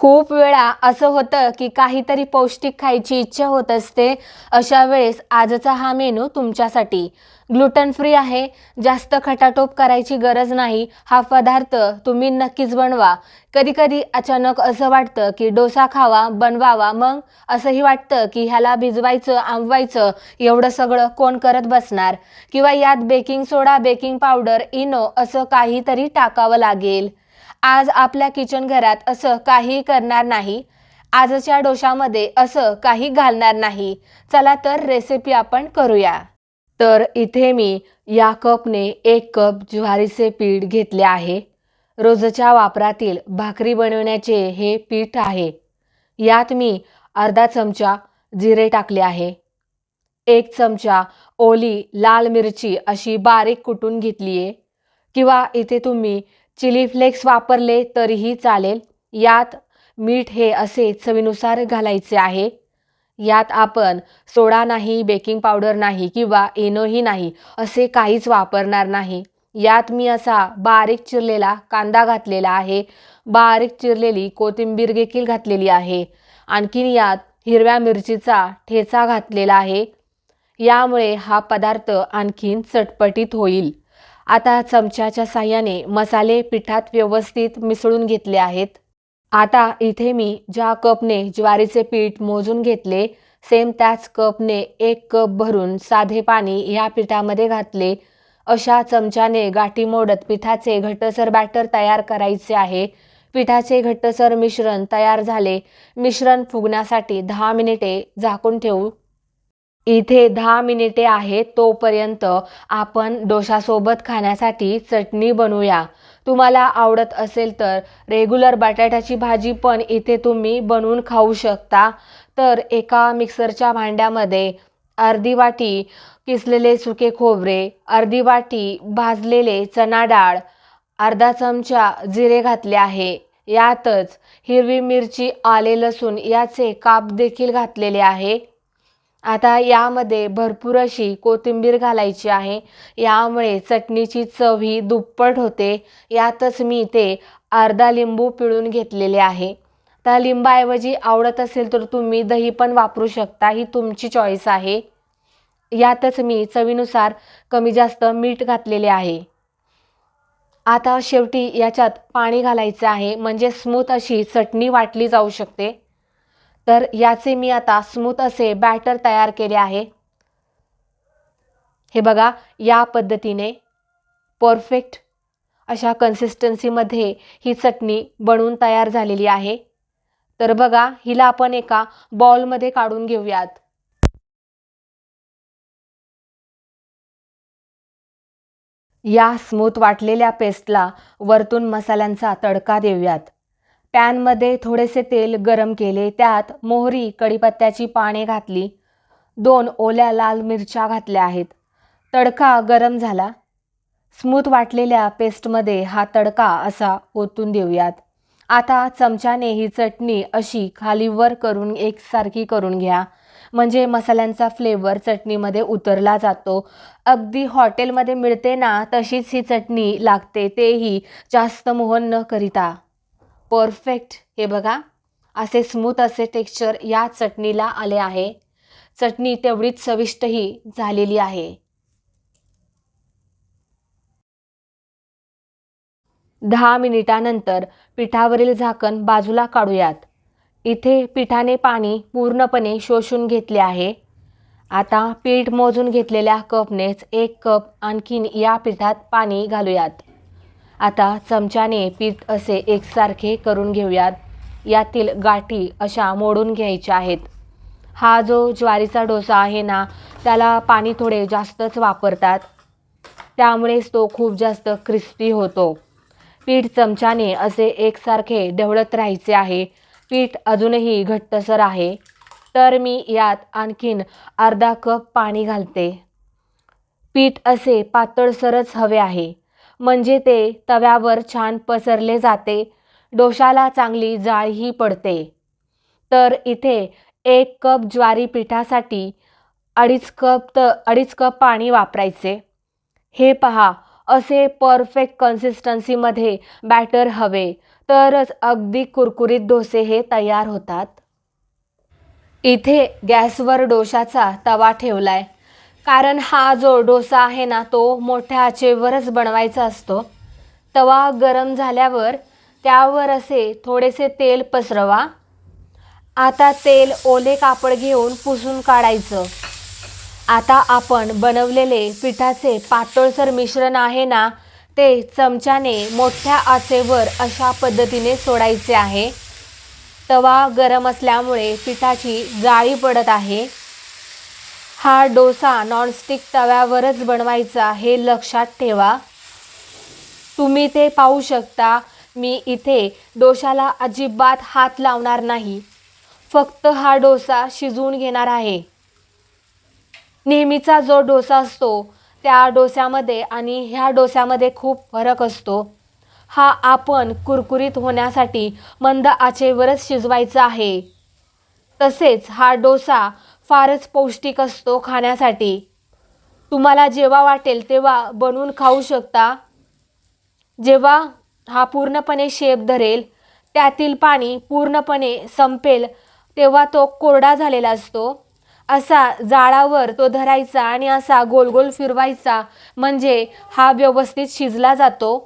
खूप वेळा असं होतं की काहीतरी पौष्टिक खायची इच्छा होत असते अशा वेळेस आजचा हा मेनू तुमच्यासाठी. ग्लुटन फ्री आहे जास्त खटाटोप करायची गरज नाही हा पदार्थ तुम्ही नक्कीच बनवा. कधी कधी अचानक असं वाटतं की डोसा खावा बनवावा मग असंही वाटतं की ह्याला भिजवायचं आंबवायचं एवढं सगळं कोण करत बसणार? किंवा यात baking soda baking powder Eno असं काहीतरी टाकावं लागेल. आज आपल्या किचन घरात असं काही करणार नाही. आजच्या डोशामध्ये असं काही घालणार नाही. चला तर रेसिपी आपण करूया. तर इथे मी या कपने एक कप ज्वारीचे पीठ घेतले आहे. रोजच्या वापरातील भाकरी बनवण्याचे हे पीठ आहे. यात मी अर्धा चमचा जिरे टाकले आहे. एक चमचा ओली लाल मिरची अशी बारीक कुटून घेतली आहे किंवा इथे तुम्ही चिली फ्लेक्स वापरले तरीही चालेल. यात मीठ हे असे चवीनुसार घालायचे आहे. यात आपण सोडा नाही बेकिंग पावडर नाही किंवा इनोही नाही असे काहीच वापरणार नाही. यात मी असा बारीक चिरलेला कांदा घातलेला आहे. बारीक चिरलेली कोथिंबीर देखील घातलेली आहे. आणखीन यात हिरव्या मिरचीचा ठेचा घातलेला आहे. यामुळे हा पदार्थ आणखीन चटपटीत होईल. आता चमच्याच्या साह्याने मसाले पिठात व्यवस्थित मिसळून घेतले आहेत. आता इथे मी ज्या कपने ज्वारीचे पीठ मोजून घेतले सेम त्याच कपने एक कप भरून साधे पाणी ह्या पिठामध्ये घातले. अशा चमच्याने गाठी मोडत पिठाचे घट्टसर बॅटर तयार करायचे आहे. पिठाचे घट्टसर मिश्रण तयार झाले. मिश्रण फुगण्यासाठी दहा मिनिटे झाकून ठेवू. इथे दहा मिनिटे आहेत तोपर्यंत आपण डोशासोबत खाण्यासाठी चटणी बनवूया. तुम्हाला आवडत असेल तर रेग्युलर बटाट्याची भाजी पण इथे तुम्ही बनवून खाऊ शकता. तर एका मिक्सरच्या भांड्यामध्ये अर्धी वाटी किसलेले सुके खोबरे अर्धी वाटी भाजलेले चणा डाळ अर्धा चमचा जिरे घातले आहे. यातच हिरवी मिरची आले लसूण याचे काप देखील घातलेले आहे. आता यामध्ये भरपूर अशी कोथिंबीर घालायची आहे. यामुळे चटणीची चव ही दुप्पट होते. यातच मी ते अर्धा लिंबू पिळून घेतलेले आहे. त्या लिंबाऐवजी आवडत असेल तर तुम्ही दही पण वापरू शकता. ही तुमची चॉईस आहे. यातच मी चवीनुसार कमी जास्त मीठ घातलेले आहे. आता शेवटी याच्यात पाणी घालायचं आहे. म्हणजे स्मूथ अशी चटणी वाटली जाऊ शकते. तर याचे मी आता स्मूथ असे बॅटर तयार केले आहे. हे बघा या पद्धतीने परफेक्ट अशा कन्सिस्टन्सीमध्ये ही चटणी बनवून तयार झालेली आहे. तर बघा हिला आपण एका बॉलमध्ये काढून घेऊयात. या स्मूथ वाटलेल्या पेस्टला वरतून मसाल्यांचा तडका देऊयात. पॅनमध्ये थोडेसे तेल गरम केले त्यात मोहरी कढीपत्त्याची पाने घातली दोन ओल्या लाल मिरच्या घातल्या आहेत. तडका गरम झाला. स्मूथ वाटलेल्या पेस्टमध्ये हा तडका असा ओतून देऊयात. आता चमच्याने ही चटणी अशी खालीवर करून एकसारखी करून घ्या. म्हणजे मसाल्यांचा फ्लेवर चटणीमध्ये उतरला जातो. अगदी हॉटेलमध्ये मिळते ना तशीच ही चटणी लागते तेही जास्त मोहन न करिता. परफेक्ट. हे बघा. असे स्मूथ असे टेक्स्चर या चटणीला आले आहे. चटणी तेवढीच चविष्टही झालेली आहे. दहा मिनिटानंतर पिठावरील झाकण बाजूला काढूयात. इथे पिठाने पाणी पूर्णपणे शोषून घेतले आहे. आता पीठ मोजून घेतलेल्या कपनेच एक कप आणखीन या पिठात पाणी घालूयात. आता चमच्याने पीठ असे एकसारखे करून घेऊयात. यातील गाठी अशा मोडून घ्यायच्या आहेत. हा जो ज्वारीचा डोसा आहे ना त्याला पाणी थोडे जास्तच वापरतात. त्यामुळेच तो खूप जास्त क्रिस्पी होतो. पीठ चमच्याने असे एकसारखे ढवळत राहायचे आहे. पीठ अजूनही घट्टसर आहे. तर मी यात आणखीन अर्धा कप पाणी घालते. पीठ असे पातळसरच हवे आहे. म्हणजे ते तव्यावर छान पसरले जाते. डोशाला चांगली जाळही पडते. तर इथे एक कप ज्वारी पिठासाठी अडीच कप त अडीच कप पाणी वापरायचे. हे पहा असे परफेक्ट कन्सिस्टन्सीमध्ये बॅटर हवे तरच अगदी कुरकुरीत डोसे हे तयार होतात. इथे गॅसवर डोशाचा तवा ठेवलाय. कारण हा जो डोसा आहे ना तो मोठ्या आचेवरच बनवायचा असतो. तवा गरम झाल्यावर त्यावर असे थोडेसे तेल पसरवा. आता तेल ओले कापड घेऊन पुसून काढायचं. आता आपण बनवलेले पिठाचे पातळसर मिश्रण आहे ना ते चमच्याने मोठ्या आचेवर अशा पद्धतीने सोडायचे आहे. तवा गरम असल्यामुळे पिठाची जाळी पडत आहे. हा डोसा नॉनस्टिक तव्यावरच बनवायचा हे लक्षात ठेवा. तुम्ही ते पाहू शकता मी इथे डोशाला अजिबात हात लावणार नाही. फक्त हा डोसा शिजवून घेणार आहे. नेहमीचा जो डोसा असतो त्या डोस्यामध्ये आणि ह्या डोस्यामध्ये खूप फरक असतो. हा आपण कुरकुरीत होण्यासाठी मंद आचेवरच शिजवायचा आहे. तसेच हा डोसा फारच पौष्टिक असतो खाण्यासाठी. तुम्हाला जेव्हा वाटेल तेव्हा बनवून खाऊ शकता. जेव्हा हा पूर्णपणे शेप धरेल त्यातील पाणी पूर्णपणे संपेल तेव्हा तो कोरडा झालेला असतो. असा जाळावर तो धरायचा आणि असा गोल गोल फिरवायचा म्हणजे हा व्यवस्थित शिजला जातो.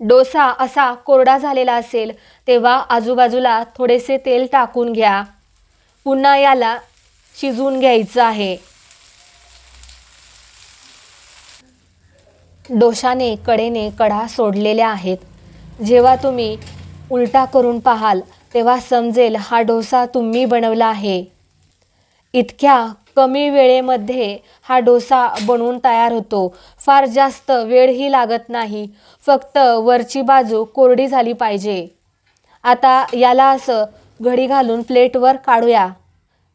डोसा असा कोरडा झालेला असेल तेव्हा आजूबाजूला थोडेसे तेल टाकून घ्या. पुन्हा याला शिजवून घ्यायचं आहे. डोशाने कडेने कडा सोडलेल्या आहेत. जेव्हा तुम्ही उलटा करून पाहाल तेव्हा समजेल हा डोसा तुम्ही बनवला आहे. इतक्या कमी वेळेमध्ये हा डोसा बनवून तयार होतो. फार जास्त वेळही लागत नाही. फक्त वरची बाजू कोरडी झाली पाहिजे. आता याला असं घडी घालून प्लेटवर काढूया.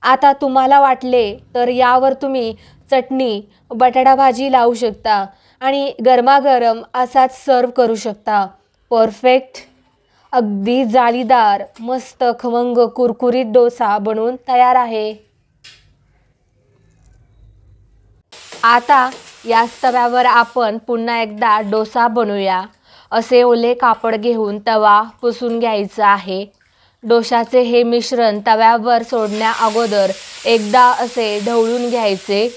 आता तुम्हाला वाटले तर यावर तुम्ही चटणी बटाटा भाजी लावू शकता आणि गरमागरम असाच सर्व करू शकता. परफेक्ट. अगदी जाळीदार मस्त खमंग कुरकुरीत डोसा बनवून तयार आहे. आता या तव्यावर आपण पुन्हा एकदा डोसा बनवूया. असे ओले कापड घेऊन तवा पुसून घ्यायचा आहे. डोशाचे हे मिश्रण तव्यावर सोडण्या अगोदर एकदा असे ढवळून घ्यायचे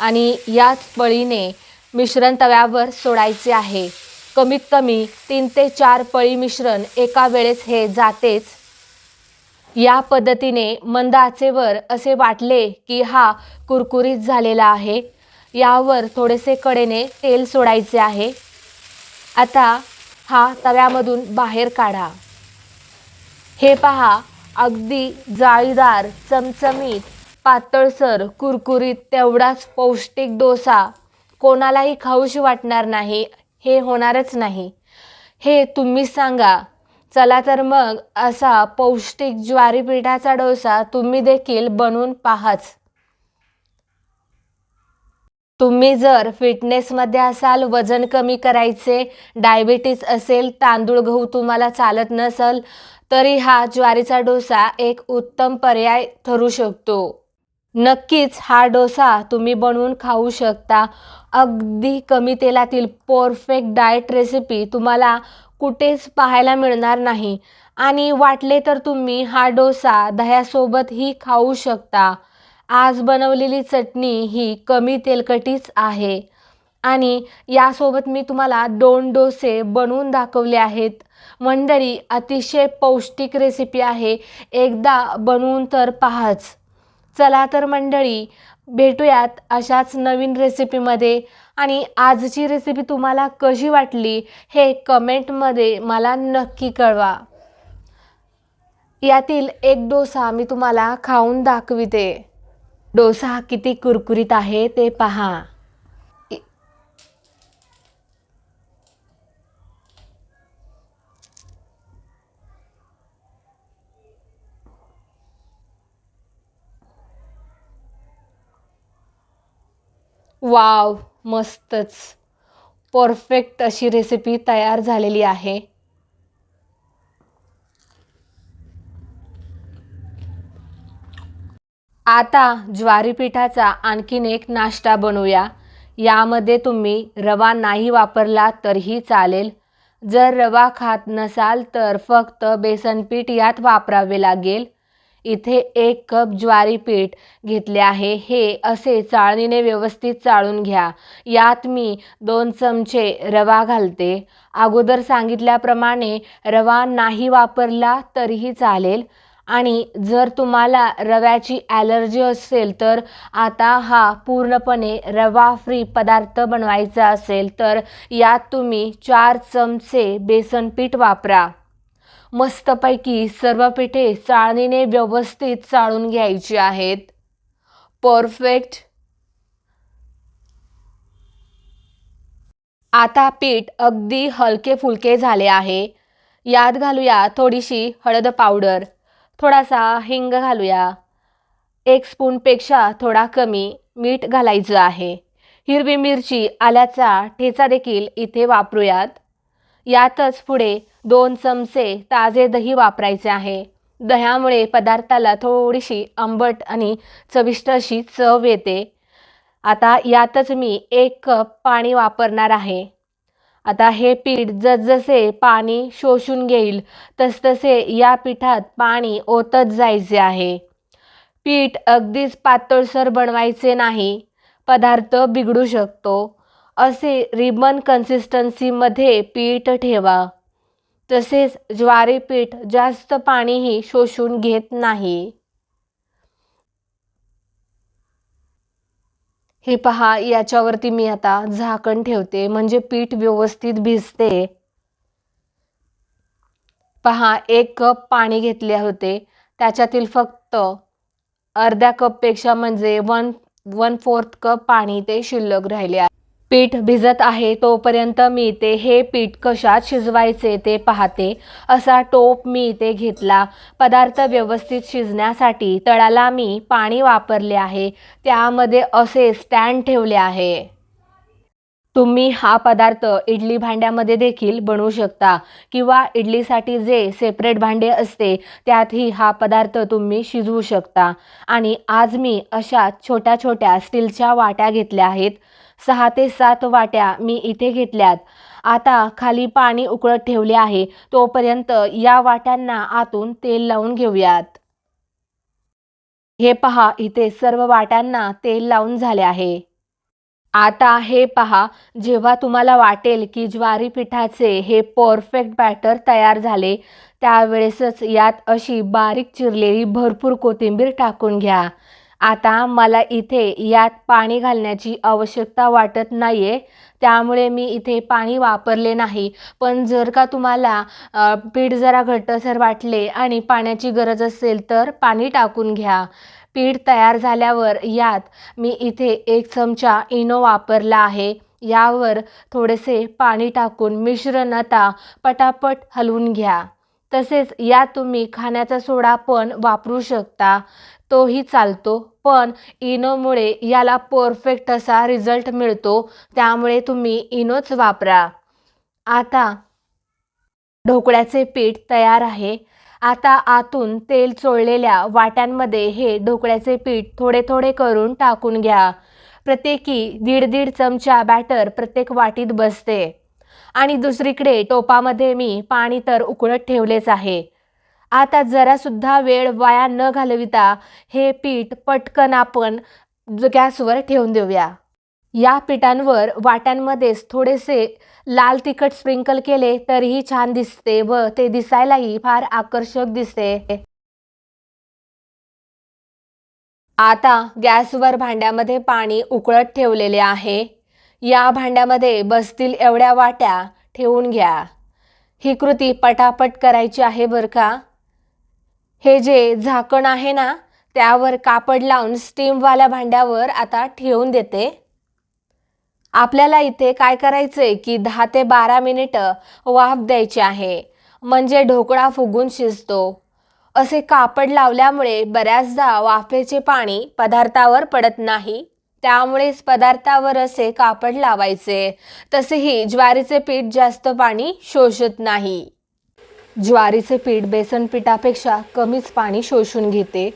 आणि याच पळीने मिश्रण तव्यावर सोडायचे आहे. कमीत कमी तीन ते चार पळी मिश्रण एका वेळेस हे जातेच. या पद्धतीने मंद आचेवर असे वाटले की हा कुरकुरीत झालेला आहे. यावर थोडेसे कडेने तेल सोडायचे आहे. आता हा तव्यामधून बाहेर काढा. हे पहा अगदी जाळीदार चमचमीत पातळसर कुरकुरीत तेवढाच पौष्टिक डोसा. कोणालाही खाऊशी वाटणार नाही हे होणारच नाही. हे तुम्हीच सांगा. चला तर मग असा पौष्टिक ज्वारी पिठाचा डोसा तुम्ही देखील बनवून पाहाच. तुम्ही जर फिटनेसमध्ये असाल वजन कमी करायचे डायबिटीस असेल तांदूळ गहू तुम्हाला चालत नसेल तरी हा ज्वारीचा डोसा एक उत्तम पर्याय ठरू शकतो. नक्कीच हा डोसा तुम्ही बनवून खाऊ शकता. अगदी कमी तेलातील परफेक्ट डाएट रेसिपी तुम्हाला कुठेच पाहायला मिळणार नाही. आणि वाटले तर तुम्ही हा डोसा दह्यासोबतही खाऊ शकता. आज बनवलेली चटणी ही कमी तेलकटीच आहे. आणि यासोबत मी तुम्हाला दोन डोसे बनवून दाखवले आहेत. मंडळी अतिशय पौष्टिक रेसिपी आहे. एकदा बनवून तर पहाच. चला तर मंडळी भेटूयात अशाच नवीन रेसिपीमध्ये आणि आजची रेसिपी तुम्हाला कशी वाटली हे कमेंटमध्ये मला नक्की कळवा. यातील एक डोसा मी तुम्हाला खाऊन दाखविते. डोसा किती कुरकुरीत आहे ते पहा. वाव मस्तच. परफेक्ट अशी रेसिपी तयार झालेली आहे. आता ज्वारी पिठाचा आणखीन एक नाश्ता बनवूया. यामध्ये तुम्ही रवा नाही वापरला तरीही चालेल. जर रवा खात नसाल तर फक्त बेसन पीठ यात वापरावे लागेल. इथे एक कप ज्वारी पीठ घेतले आहे. हे असे चाळणीने व्यवस्थित चाळून घ्या. यात मी दोन चमचे रवा घालते. अगोदर सांगितल्याप्रमाणे रवा नाही वापरला तरीही चालेल. आणि जर तुम्हाला रव्याची ॲलर्जी असेल तर आता हा पूर्णपणे रवा फ्री पदार्थ बनवायचा असेल तर यात तुम्ही चार चमचे बेसन पीठ वापरा. मस्तपैकी सर्व पिठे चाळणीने व्यवस्थित चाळून घ्यायची आहेत. परफेक्ट आता पीठ अगदी हलके फुलके झाले आहे. यात घालूया थोडीशी हळद पावडर. थोडासा हिंग घालूया. एक स्पूनपेक्षा थोडा कमी मीठ घालायचं आहे. हिरवी मिरची आल्याचा ठेचा देखील इथे वापरूयात. यातच पुढे दोन चमचे ताजे दही वापरायचे आहे. दह्यामुळे पदार्थाला थोडीशी आंबट आणि चविष्ट अशी चव येते. आता यातच मी एक कप पाणी वापरणार आहे. आता हे पीठ जसजसे पाणी शोषून घेईल तसतसे या पिठात पाणी ओतत जायचे आहे. पीठ अगदीच पातळसर बनवायचे नाही. पदार्थ बिघडू शकतो. असे रिबन कन्सिस्टन्सीमध्ये पीठ ठेवा. तसेच ज्वारी पीठ जास्त पाणीही शोषून घेत नाही. हे पहा याच्यावरती मी आता झाकण ठेवते म्हणजे पीठ व्यवस्थित भिजते. पहा एक कप पाणी घेतले होते. त्याच्यातील फक्त अर्ध्या कपपेक्षा म्हणजे वन वन फोर्थ कप पाणी ते शिल्लक राहिले पीठ भिजत आहे तोपर्यंत मी ते हे पीठ कशात शिजवायचे ते पाहते असा टोप मी इथे घेतला. पदार्थ व्यवस्थित शिजण्यासाठी तळाला मी पाणी वापरले आहे त्यामध्ये असे स्टँड ठेवले आहे. तुम्ही हा पदार्थ इडली भांड्यामध्ये देखील बनवू शकता किंवा इडलीसाठी जे सेपरेट भांडे असते त्यातही हा पदार्थ तुम्ही शिजवू शकता. आणि आज मी अशा छोट्या छोट्या स्टीलच्या वाट्या घेतल्या आहेत. सहा ते सात वाट्या मी इथे घेतल्यात. आता खाली पाणी उकळत ठेवले आहे. तोपर्यंत या वाट्यांना आतून तेल लावून घेऊयात. हे पहा इथे सर्व वाट्यांना तेल लावून झाले आहे. आता हे पहा जेव्हा तुम्हाला वाटेल की ज्वारी पिठाचे हे परफेक्ट बॅटर तयार झाले त्यावेळेसच यात अशी बारीक चिरलेली भरपूर कोथिंबीर टाकून घ्या. आता मला इथे यात पाणी घालण्याची आवश्यकता वाटत नाही आहे त्यामुळे मी इथे पाणी वापरले नाही. पण जर का तुम्हाला पीठ जरा घट्टसर वाटले आणि पाण्याची गरज असेल तर पाणी टाकून घ्या. पीठ तयार झाल्यावर यात मी इथे एक चमचा इनो वापरला आहे. यावर थोडेसे पाणी टाकून मिश्रण आता पटापट हलवून घ्या. तसेच यात तुम्ही खाण्याचा सोडा पण वापरू शकता. तोही चालतो. पण इनोमुळे याला परफेक्ट असा रिझल्ट मिळतो. त्यामुळे तुम्ही इनोच वापरा. आता ढोकळ्याचे पीठ तयार आहे. आता आतून तेल चोळलेल्या वाट्यांमध्ये हे ढोकळ्याचे पीठ थोडे थोडे करून टाकून घ्या. प्रत्येकी दीड दीड चमचा बॅटर प्रत्येक वाटीत बसते. आणि दुसरीकडे टोपामध्ये मी पाणी तर उकळत ठेवलेच आहे. आता जरासुद्धा वेळ वाया न घालविता हे पीठ पटकन आपण ज- गॅसवर ठेवून देऊया. या पिठांवर वाट्यांमध्येच थोडेसे लाल तिखट स्प्रिंकल केले तरीही छान दिसते व ते दिसायलाही फार आकर्षक दिसते. आता गॅसवर भांड्यामध्ये पाणी उकळत ठेवलेले आहे. या भांड्यामध्ये बसतील एवढ्या वाट्या ठेवून घ्या. ही कृती पटापट करायची आहे बरं का? हे जे झाकण आहे ना त्यावर कापड लावून स्टीमवाल्या भांड्यावर आता ठेवून देते. आपल्याला इथे काय करायचं आहे की दहा ते बारा मिनिटं वाफ द्यायची आहे. म्हणजे ढोकळा फुगून शिजतो. असे कापड लावल्यामुळे बऱ्याचदा वाफेचे पाणी पदार्थावर पडत नाही. त्यामुळेच पदार्थावर असे कापड लावायचे. तसेही ज्वारीचे पीठ जास्त पाणी शोषत नाही. ज्वारीचे पीठ बेसन पिठापेक्षा कमीच पाणी शोषून घेते.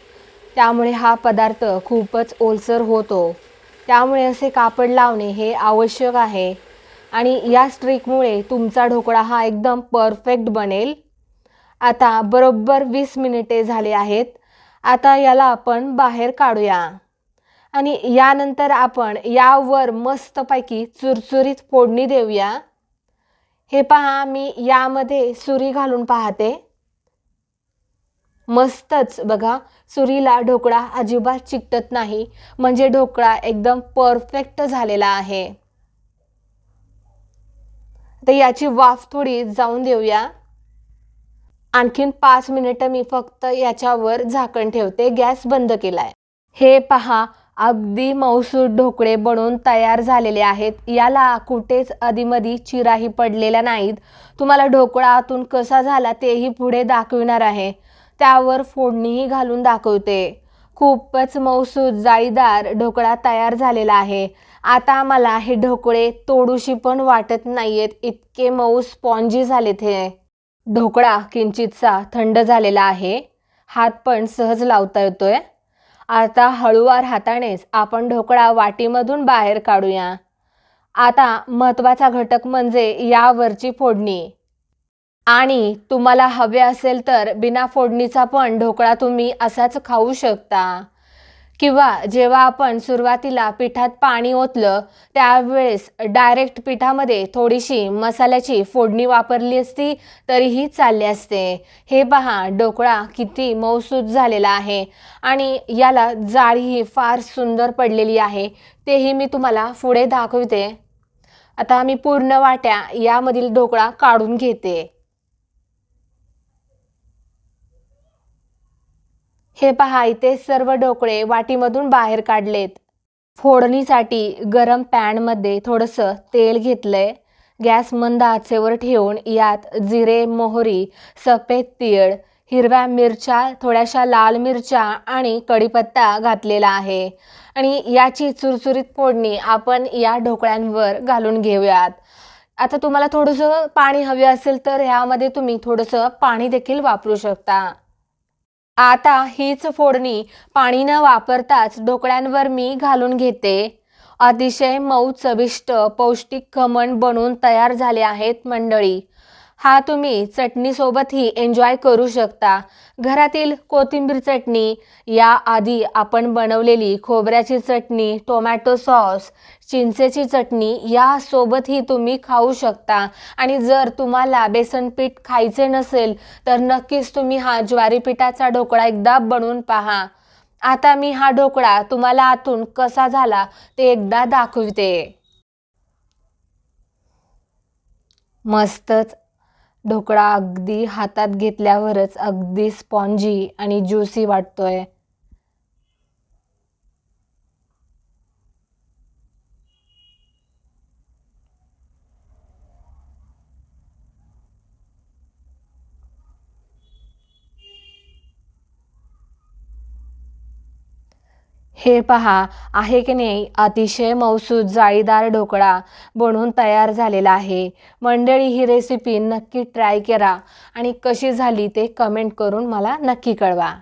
त्यामुळे हा पदार्थ खूपच ओलसर होतो. त्यामुळे असे कापड लावणे हे आवश्यक आहे. आणि या स्ट्रिकमुळे तुमचा ढोकळा हा एकदम परफेक्ट बनेल. आता बरोबर वीस मिनिटे झाले आहेत. आता याला आपण बाहेर काढूया. आणि यानंतर आपण यावर मस्तपैकी चुरचुरीत फोडणी देऊया. हे पहा मी यामध्ये सुरी घालून पाहते. मस्तच बघा सुरीला ढोकळा अजिबात चिकटत नाही. म्हणजे ढोकळा एकदम परफेक्ट झालेला आहे. तर याची वाफ थोडी जाऊन देऊया. आणखीन पाच मिनिटं मी फक्त याच्यावर झाकण ठेवते. गॅस बंद केलाय. हे पहा अगदी मौसूद ढोकळे बनवून तयार झालेले आहेत. याला कुठेच अधीमधी चिराही पडलेल्या नाहीत. तुम्हाला ढोकळा आतून कसा झाला तेही पुढे दाखविणार आहे. त्यावर फोडणीही घालून दाखवते. खूपच मौसूद जाळीदार ढोकळा तयार झालेला आहे. आता मला हे ढोकळे तोडूशी पण वाटत नाहीयेत. इतके मऊ स्पॉन्जी झालेत हे. ढोकळा किंचितसा थंड झालेला आहे. हात पण सहज लावता येतोय. आता हळूवार हातानेच आपण ढोकळा वाटीमधून बाहेर काढूया. आता महत्त्वाचा घटक म्हणजे यावरची फोडणी. आणि तुम्हाला हवे असेल तर बिना फोडणीचा पण ढोकळा तुम्ही असाच खाऊ शकता. किंवा जेव्हा आपण सुरुवातीला पिठात पाणी ओतलं त्यावेळेस डायरेक्ट पिठामध्ये थोडीशी मसाल्याची फोडणी वापरली असती तरीही चालले असते. हे पहा ढोकळा किती मऊसूद झालेला आहे. आणि याला जाळीही फार सुंदर पडलेली आहे. तेही मी तुम्हाला पुढे दाखवते. आता मी पूर्ण वाट्या यामधील ढोकळा काढून घेते. हे पहा इथे सर्व ढोकळे वाटीमधून बाहेर काढलेत. फोडणीसाठी गरम पॅनमध्ये थोडंसं तेल घेतलंय. गॅस मंद आचेवर ठेवून यात जिरे मोहरी सफेद तीळ हिरव्या मिरच्या थोड्याशा लाल मिरच्या आणि कढीपत्ता घातलेला आहे. आणि याची चुरचुरीत फोडणी आपण या ढोकळ्यांवर घालून घेऊयात. आता तुम्हाला थोडंसं पाणी हवे असेल तर ह्यामध्ये तुम्ही थोडंसं पाणी देखील वापरू शकता. आता हीच फोडणी पाणी न वापरताच ढोकळ्यांवर मी घालून घेते. अतिशय मऊ चविष्ट पौष्टिक खमण बनून तयार झाले आहेत मंडळी. हा तुम्ही चटणीसोबतही एन्जॉय करू शकता. घरातील कोथिंबीर चटणी याआधी आपण बनवलेली खोबऱ्याची चटणी टोमॅटो सॉस चिंचेची चटणी यासोबतही तुम्ही खाऊ शकता. आणि जर तुम्हाला बेसन पीठ खायचे नसेल तर नक्कीच तुम्ही हा ज्वारी पिठाचा ढोकळा एकदा बनवून पहा. आता मी हा ढोकळा तुम्हाला आतून कसा झाला ते एकदा दाखवते. मस्तच. ढोकळा अगदी हातात घेतल्यावरच अगदी स्पॉन्जी आणि ज्युसी आहे हे पहा आहे की नाही? अतिशय मौसूद जाळीदार ढोकळा बनवून तयार झालेला आहे. मंडळी ही रेसिपी नक्की ट्राय करा आणि कशी झाली ते कमेंट करून मला नक्की कळवा.